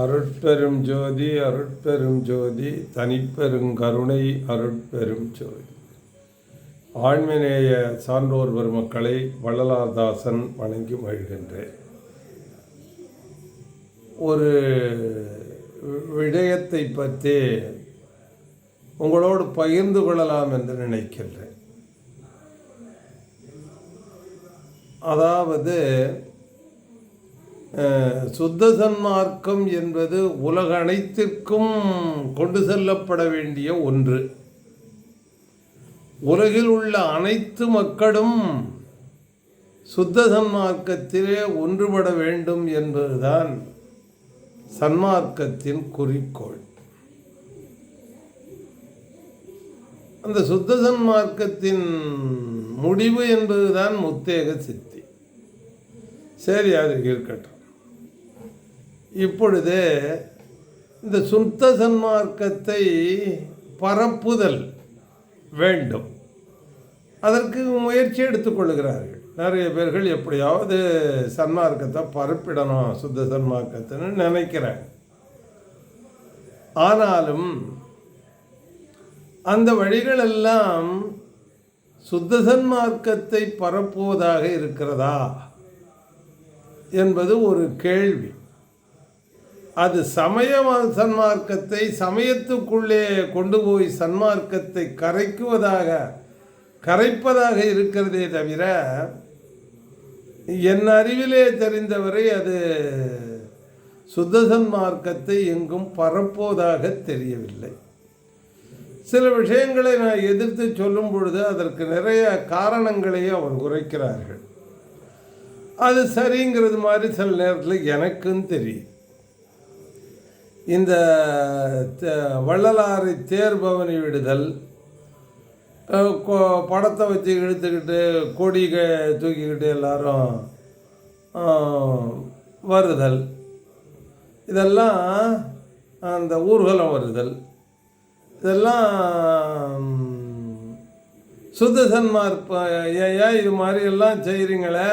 அருட்பெரும் ஜோதி அருட்பெரும் ஜோதி தனிப்பெரும் கருணை அருட்பெரும் ஜோதி. ஆண்மநேய சான்றோர் பெருமக்களை வள்ளலார்தாசன் வணங்கி மகிழ்கின்றேன். ஒரு விடயத்தை பற்றி உங்களோடு பகிர்ந்து கொள்ளலாம் என்று நினைக்கின்றேன். அதாவது சுத்த சன்மார்க்கம் என்பது உலக அனைத்திற்கும் கொண்டு செல்லப்பட வேண்டிய ஒன்று. உலகில் உள்ள அனைத்து மக்களும் சுத்த சன்மார்க்கத்திலே ஒன்றுபட வேண்டும் என்பதுதான் சன்மார்க்கத்தின் குறிக்கோள். அந்த சுத்த சன்மார்க்கத்தின் முடிவு என்பதுதான் முத்தேக சித்தி. சரி அது இருக்கட்டும் இப்பொழுது இந்த சுத்த சன்மார்க்கத்தை பரப்புதல் வேண்டும். அதற்கு முயற்சி எடுத்துக்கொள்கிறார்கள் நிறைய பேர்கள் எப்படியாவது சன்மார்க்கத்தை பரப்பிடணும் சுத்த சன்மார்க்கத்தைன்னு நினைக்கிறாங்க. ஆனாலும் அந்த வழிகளெல்லாம் சுத்த சன்மார்க்கத்தை பரப்புவதாக இருக்கிறதா என்பது ஒரு கேள்வி. அது சமய சன்மார்க்கத்தை சமயத்துக்குள்ளே கொண்டு போய் சன்மார்க்கத்தை கரைக்குவதாக கரைப்பதாக இருக்கிறதே தவிர என் அறிவிலே தெரிந்தவரை அது சுத்த சன்மார்க்கத்தை எங்கும் பரப்புவதாக தெரியவில்லை. சில விஷயங்களை நான் எதிர்த்து சொல்லும் பொழுது அதற்கு நிறைய காரணங்களை அவர் உரைக்கிறார்கள் அது சரிங்கிறது மாதிரி சில நேரத்தில் எனக்கும் தெரியும். இந்த வள்ளலாறு வள்ளலாரை தேர்பவனி விடுதல் கொ- படத்தை வச்சு இழுத்துக்கிட்டு கொடி தூக்கிக்கிட்டு எல்லாரும் வருதல். இதெல்லாம் அந்த ஊர்வலம் வருதல். இதெல்லாம் சுத்த சன்மார்ப்ப ஏன் இது மாதிரி எல்லாம் செய்கிறீங்களே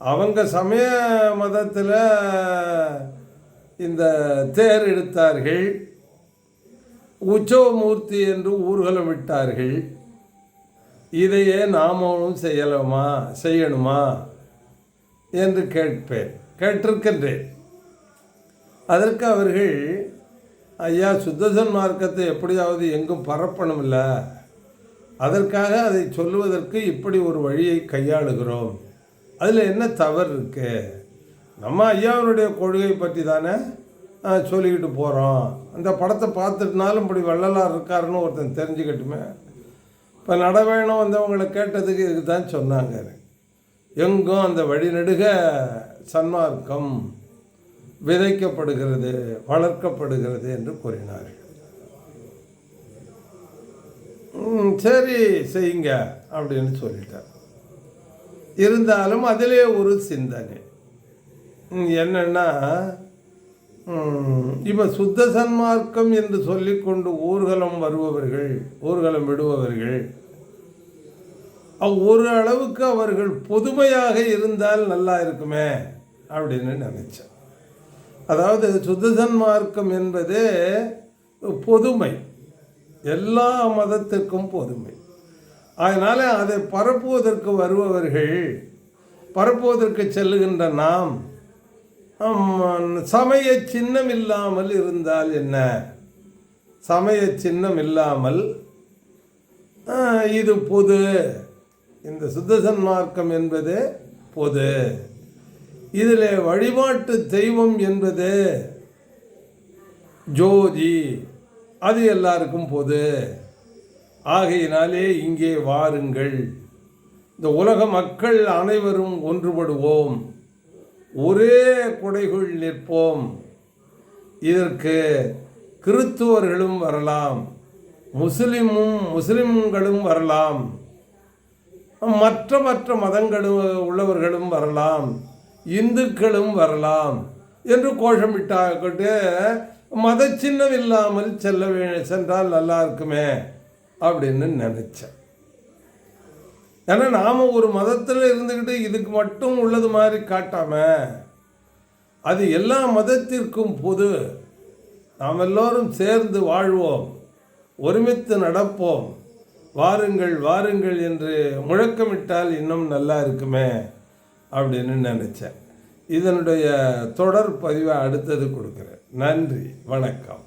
அவங்க சமய மதத்தில் இந்த தேர் எடுத்தார்கள். உற்சவமூர்த்தி என்று ஊர்வலம் விட்டார்கள். இதையே நாமளும் செய்யலாமா? செய்யணுமா? என்று கேட்பேன். கேட்டிருக்கின்றேன். அதற்கு அவர்கள் ஐயா சுத்தசன் மார்க்கத்தை எப்படியாவது எங்கும் பரப்பணும்ல அதற்காக அதை சொல்லுவதற்கு இப்படி ஒரு வழியை கையாளுகிறோம். அதில் என்ன தவறு இருக்குது நம்ம ஐயாவினுடைய கொள்கை பற்றி தானே சொல்லிக்கிட்டு போகிறோம் அந்த படத்தை பார்த்துட்டுனாலும் இப்படி வள்ளலார் இருக்காருன்னு ஒருத்தன் தெரிஞ்சுக்கட்டுமே. இப்போ நடவேணும் வந்தவங்களை கேட்டதுக்கு இதுக்கு தான் சொன்னாங்க எங்கும் அந்த வழிநடுக சன்மார்க்கம் விதைக்கப்படுகிறது வளர்க்கப்படுகிறது என்று கூறினார்கள். சரி செய்யுங்க அப்படின்னு சொல்லிட்டார். இருந்தாலும் அதிலே ஒரு சிந்தனை. என்னென்னா இப்போ சுத்த சன்மார்க்கம் என்று சொல்லிக்கொண்டு ஊர்வலம் வருபவர்கள் ஊர்வலம் விடுபவர்கள் ஒரு அளவுக்கு அவர்கள் பொதுமையாக இருந்தால் நல்லா இருக்குமே அப்படின்னு நினைச்சேன். அதாவது சுத்த சன்மார்க்கம் என்பது பொதுமை. எல்லா மதத்திற்கும் பொதுமை. அதனால் அதை பரப்புவதற்கு வருபவர்கள் பரப்புவதற்கு செல்லுகின்ற நாம் சமய சின்னம் இல்லாமல் இருந்தால் என்ன? சமய சின்னம் இல்லாமல் இது பொது. இந்த சுத்தசன் மார்க்கம் என்பது பொது. இதில் வழிபாட்டு தெய்வம் என்பது ஜோதி. அது எல்லாருக்கும் பொது. ஆகையினாலே இங்கே வாருங்கள். இந்த உலக மக்கள் அனைவரும் ஒன்றுபடுவோம். ஒரே குடைகுள் நிற்போம். இதற்கு கிறித்துவர்களும் வரலாம். முஸ்லிமும் முஸ்லிம்களும் வரலாம். மற்ற மற்ற மதங்களும் உள்ளவர்களும் வரலாம். இந்துக்களும் வரலாம் என்று கோஷமிட்டாக்கிட்டு மத சின்னம் இல்லாமல் செல்ல வே சென்றால் நல்லா இருக்குமே அப்படின்னு நினச்சேன். ஏன்னா நாம் ஒரு மதத்தில் இருந்துக்கிட்டு இதுக்கு மட்டும் உள்ளது மாதிரி காட்டாமல் அது எல்லா மதத்திற்கும் பொது. நாம் எல்லோரும் சேர்ந்து வாழ்வோம் ஒருமித்து நடப்போம். வாருங்கள் வாருங்கள் என்று முழக்கமிட்டால் இன்னும் நல்லா இருக்குமே அப்படின்னு நினச்சேன். இதனுடைய தொடர் பதிவை அடுத்தது கொடுக்குறேன். நன்றி வணக்கம்.